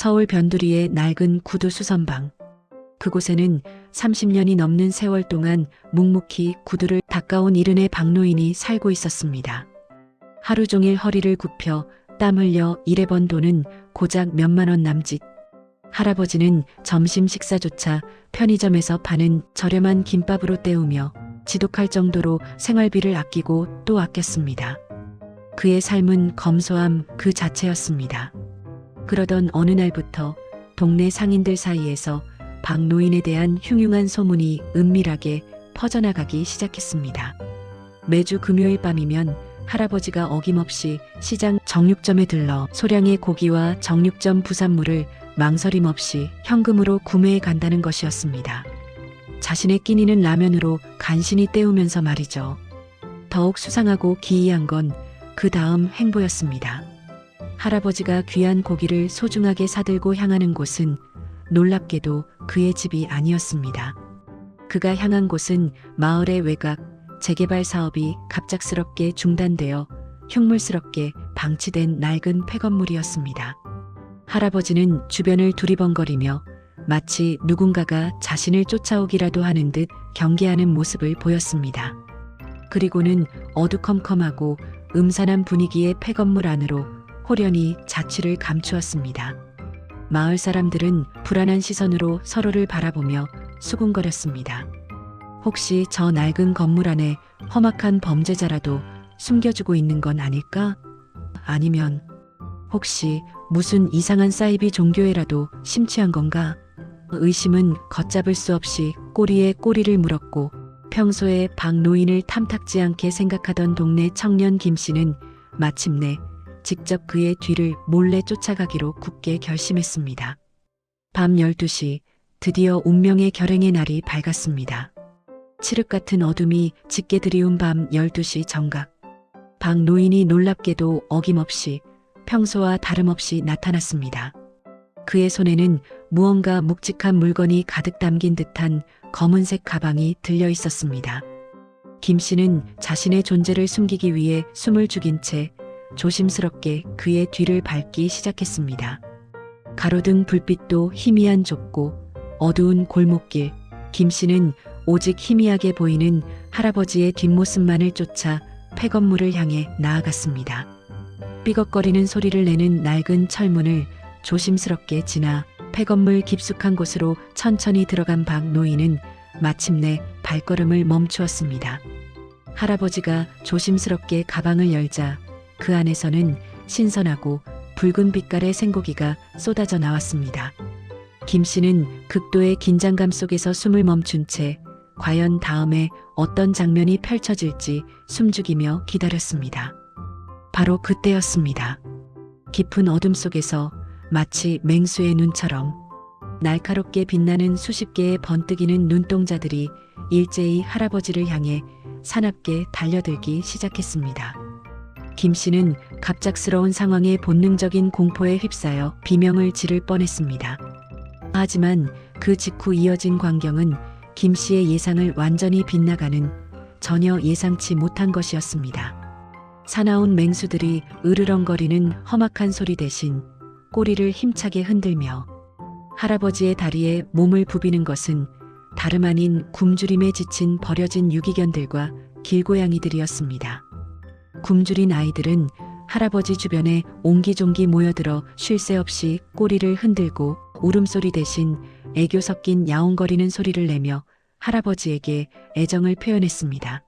서울 변두리의 낡은 구두 수선방. 그곳에는 30년이 넘는 세월 동안 묵묵히 구두를 닦아온 이른의 박노인이 살고 있었습니다. 하루 종일 허리를 굽혀 땀 흘려 일해 번 돈은 고작 몇만 원 남짓. 할아버지는 점심 식사조차 편의점에서 파는 저렴한 김밥으로 때우며 지독할 정도로 생활비를 아끼고 또 아꼈습니다. 그의 삶은 검소함 그 자체였습니다. 그러던 어느 날부터 동네 상인들 사이에서 박노인에 대한 흉흉한 소문이 은밀하게 퍼져나가기 시작했습니다. 매주 금요일 밤이면 할아버지가 어김없이 시장 정육점에 들러 소량의 고기와 정육점 부산물을 망설임 없이 현금으로 구매해 간다는 것이었습니다. 자신의 끼니는 라면으로 간신히 때우면서 말이죠. 더욱 수상하고 기이한 건 그 다음 행보였습니다. 할아버지가 귀한 고기를 소중하게 사들고 향하는 곳은 놀랍게도 그의 집이 아니었습니다. 그가 향한 곳은 마을의 외곽, 재개발 사업이 갑작스럽게 중단되어 흉물스럽게 방치된 낡은 폐건물이었습니다. 할아버지는 주변을 두리번거리며 마치 누군가가 자신을 쫓아오기라도 하는 듯 경계하는 모습을 보였습니다. 그리고는 어두컴컴하고 음산한 분위기의 폐건물 안으로 호련히 자취를 감추었습니다. 마을 사람들은 불안한 시선으로 서로를 바라보며 수군거렸습니다. 혹시 저 낡은 건물 안에 험악한 범죄자라도 숨겨주고 있는 건 아닐까? 아니면 혹시 무슨 이상한 사이비 종교에라도 심취한 건가? 의심은 걷잡을 수 없이 꼬리에 꼬리를 물었고 평소에 박 노인을 탐탁지 않게 생각하던 동네 청년 김 씨는 마침내 직접 그의 뒤를 몰래 쫓아가기로 굳게 결심했습니다. 밤 12시 드디어 운명의 결행의 날이 밝았습니다. 칠흑 같은 어둠이 짙게 드리운 밤 12시 정각. 박 노인이 놀랍게도 어김없이 평소와 다름없이 나타났습니다. 그의 손에는 무언가 묵직한 물건이 가득 담긴 듯한 검은색 가방이 들려 있었습니다. 김 씨는 자신의 존재를 숨기기 위해 숨을 죽인 채 조심스럽게 그의 뒤를 밟기 시작했습니다. 가로등 불빛도 희미한 좁고 어두운 골목길, 김 씨는 오직 희미하게 보이는 할아버지의 뒷모습만을 쫓아 폐건물을 향해 나아갔습니다. 삐걱거리는 소리를 내는 낡은 철문을 조심스럽게 지나 폐건물 깊숙한 곳으로 천천히 들어간 박 노인은 마침내 발걸음을 멈추었습니다. 할아버지가 조심스럽게 가방을 열자 그 안에서는 신선하고 붉은 빛깔의 생고기가 쏟아져 나왔습니다. 김 씨는 극도의 긴장감 속에서 숨을 멈춘 채 과연 다음에 어떤 장면이 펼쳐질지 숨죽이며 기다렸습니다. 바로 그때였습니다. 깊은 어둠 속에서 마치 맹수의 눈처럼 날카롭게 빛나는 수십 개의 번뜩이는 눈동자들이 일제히 할아버지를 향해 사납게 달려들기 시작했습니다. 김 씨는 갑작스러운 상황에 본능적인 공포에 휩싸여 비명을 지를 뻔했습니다. 하지만 그 직후 이어진 광경은 김 씨의 예상을 완전히 빗나가는 전혀 예상치 못한 것이었습니다. 사나운 맹수들이 으르렁거리는 험악한 소리 대신 꼬리를 힘차게 흔들며 할아버지의 다리에 몸을 부비는 것은 다름 아닌 굶주림에 지친 버려진 유기견들과 길고양이들이었습니다. 굶주린 아이들은 할아버지 주변에 옹기종기 모여들어 쉴 새 없이 꼬리를 흔들고 울음소리 대신 애교 섞인 야옹거리는 소리를 내며 할아버지에게 애정을 표현했습니다.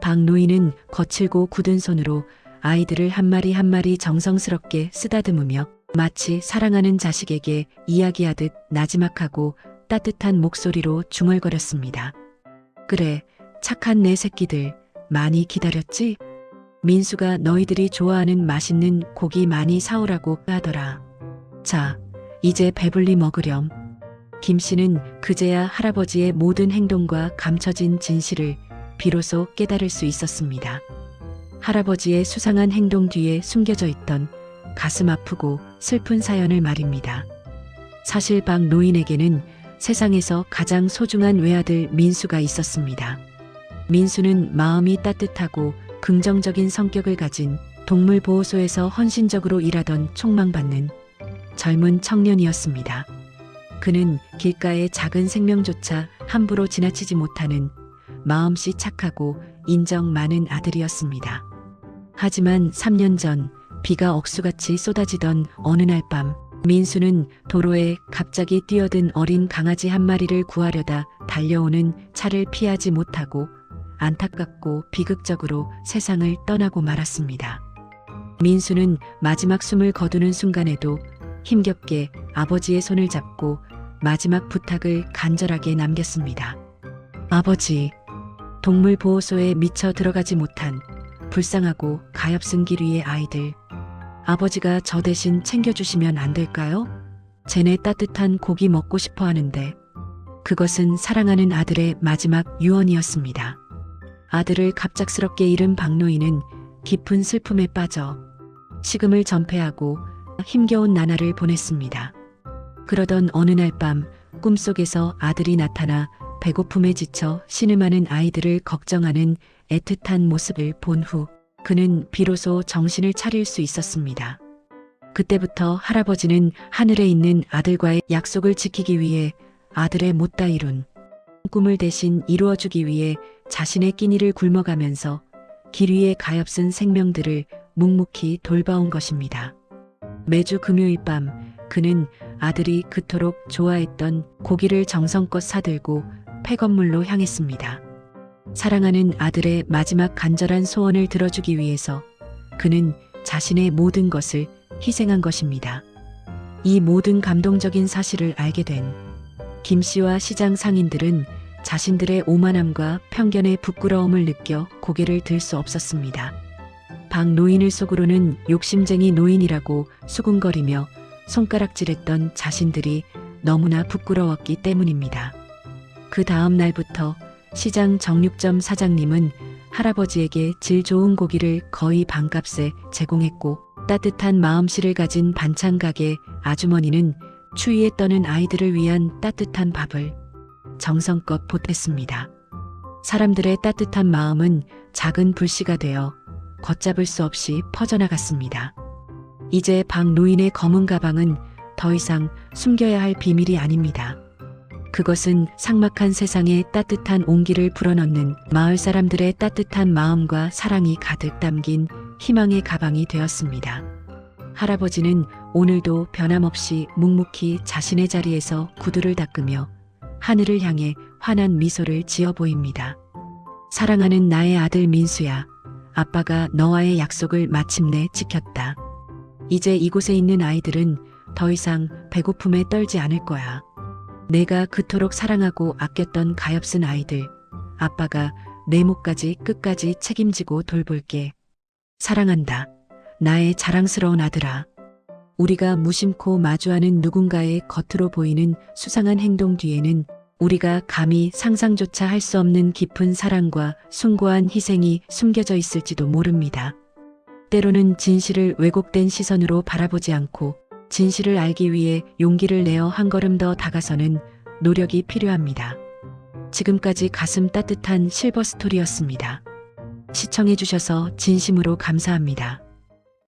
박노인은 거칠고 굳은 손으로 아이들을 한 마리 한 마리 정성스럽게 쓰다듬으며 마치 사랑하는 자식에게 이야기하듯 나지막하고 따뜻한 목소리로 중얼거렸습니다. 그래, 착한 내 새끼들, 많이 기다렸지? 민수가 너희들이 좋아하는 맛있는 고기 많이 사오라고 하더라. 자, 이제 배불리 먹으렴. 김 씨는 그제야 할아버지의 모든 행동과 감춰진 진실을 비로소 깨달을 수 있었습니다. 할아버지의 수상한 행동 뒤에 숨겨져 있던 가슴 아프고 슬픈 사연을 말입니다. 사실 박 노인에게는 세상에서 가장 소중한 외아들 민수가 있었습니다. 민수는 마음이 따뜻하고 긍정적인 성격을 가진 동물보호소에서 헌신적으로 일하던 촉망받는 젊은 청년이었습니다. 그는 길가의 작은 생명조차 함부로 지나치지 못하는 마음씨 착하고 인정 많은 아들이었습니다. 하지만 3년 전 비가 억수같이 쏟아지던 어느 날 밤 민수는 도로에 갑자기 뛰어든 어린 강아지 한 마리를 구하려다 달려오는 차를 피하지 못하고 안타깝고 비극적으로 세상을 떠나고 말았습니다. 민수는 마지막 숨을 거두는 순간에도 힘겹게 아버지의 손을 잡고 마지막 부탁을 간절하게 남겼습니다. 아버지, 동물보호소에 미처 들어가지 못한 불쌍하고 가엾은 길 위의 아이들. 아버지가 저 대신 챙겨주시면 안 될까요? 쟤네 따뜻한 고기 먹고 싶어 하는데. 그것은 사랑하는 아들의 마지막 유언이었습니다. 아들을 갑작스럽게 잃은 박노인은 깊은 슬픔에 빠져 식음을 전폐하고 힘겨운 나날을 보냈습니다. 그러던 어느 날 밤 꿈속에서 아들이 나타나 배고픔에 지쳐 신음하는 아이들을 걱정하는 애틋한 모습을 본 후 그는 비로소 정신을 차릴 수 있었습니다. 그때부터 할아버지는 하늘에 있는 아들과의 약속을 지키기 위해 아들의 못다 이룬 꿈을 대신 이루어주기 위해 자신의 끼니를 굶어가면서 길 위의 가엾은 생명들을 묵묵히 돌봐온 것입니다. 매주 금요일 밤 그는 아들이 그토록 좋아했던 고기를 정성껏 사들고 폐건물로 향했습니다. 사랑하는 아들의 마지막 간절한 소원을 들어주기 위해서 그는 자신의 모든 것을 희생한 것입니다. 이 모든 감동적인 사실을 알게 된 김 씨와 시장 상인들은 자신들의 오만함과 편견의 부끄러움을 느껴 고개를 들 수 없었습니다. 박 노인을 속으로는 욕심쟁이 노인이라고 수군거리며 손가락질했던 자신들이 너무나 부끄러웠기 때문입니다. 그 다음 날부터 시장 정육점 사장님은 할아버지에게 질 좋은 고기를 거의 반값에 제공했고 따뜻한 마음씨를 가진 반찬 가게 아주머니는 추위에 떠는 아이들을 위한 따뜻한 밥을 정성껏 보탰습니다. 사람들의 따뜻한 마음은 작은 불씨가 되어 걷잡을 수 없이 퍼져나갔습니다. 이제 박 노인의 검은 가방은 더 이상 숨겨야 할 비밀이 아닙니다. 그것은 삭막한 세상에 따뜻한 온기를 불어넣는 마을 사람들의 따뜻한 마음과 사랑이 가득 담긴 희망의 가방이 되었습니다. 할아버지는 오늘도 변함없이 묵묵히 자신의 자리에서 구두를 닦으며 하늘을 향해 환한 미소를 지어 보입니다. 사랑하는 나의 아들 민수야. 아빠가 너와의 약속을 마침내 지켰다. 이제 이곳에 있는 아이들은 더 이상 배고픔에 떨지 않을 거야. 내가 그토록 사랑하고 아꼈던 가엾은 아이들, 아빠가 내 목까지 끝까지 책임지고 돌볼게. 사랑한다. 나의 자랑스러운 아들아. 우리가 무심코 마주하는 누군가의 겉으로 보이는 수상한 행동 뒤에는 우리가 감히 상상조차 할 수 없는 깊은 사랑과 숭고한 희생이 숨겨져 있을지도 모릅니다. 때로는 진실을 왜곡된 시선으로 바라보지 않고 진실을 알기 위해 용기를 내어 한 걸음 더 다가서는 노력이 필요합니다. 지금까지 가슴 따뜻한 실버 스토리였습니다. 시청해주셔서 진심으로 감사합니다.